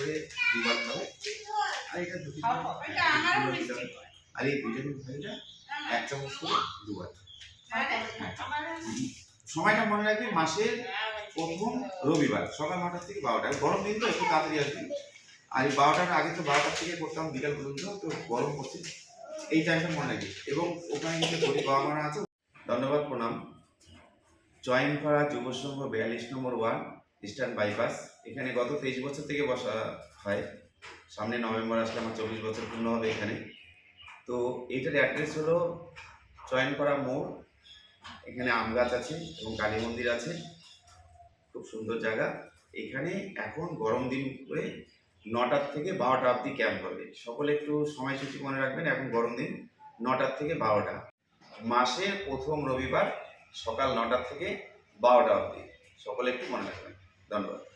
করে দুবার খাবে। আর এটা দুটি আর এই ভিটামিন ফাইভটা এক চামচ করে দুবার সময়টা মনে রাখবে মাসের প্রথম রবিবার সকাল নটার থেকে বারোটা। গরম দিন তো একটু তাড়াতাড়ি আসবে। আর এই বারোটার আগে তো বারোটার থেকে করতাম বিকাল পর্যন্ত তো গরম পড়ছে। এই টাইমটা মনে রাখবে। এবং ওখানে কিন্তু গরিব বাবা মারা আছে। ধন্যবাদ প্রণাম। জয়েন্টপাড়া যুব সংঘ বিয়াল্লিশ নম্বর ওয়ার্ড। ইস্টার্ন বাইপাস এখানে গত তেইশ বছর থেকে বসা হয়। সামনে নভেম্বর আসলে আমার চব্বিশ বছর পূর্ণ হবে এখানে। তো এটার অ্যাড্রেস হলো চয়ন করা মোড়। এখানে আম গাছ আছে এবং কালী মন্দির আছে। খুব সুন্দর জায়গা। এখানে এখন গরম দিন করে নটার থেকে বারোটা অবধি ক্যাম্প হবে। সকলে একটু সময়সূচি মনে রাখবেন, এখন গরম দিন নটার থেকে বারোটা। মাসের প্রথম রবিবার সকাল নটার থেকে বারোটা অবধি। সকলে একটু মনে রাখবেন। ধন্যবাদ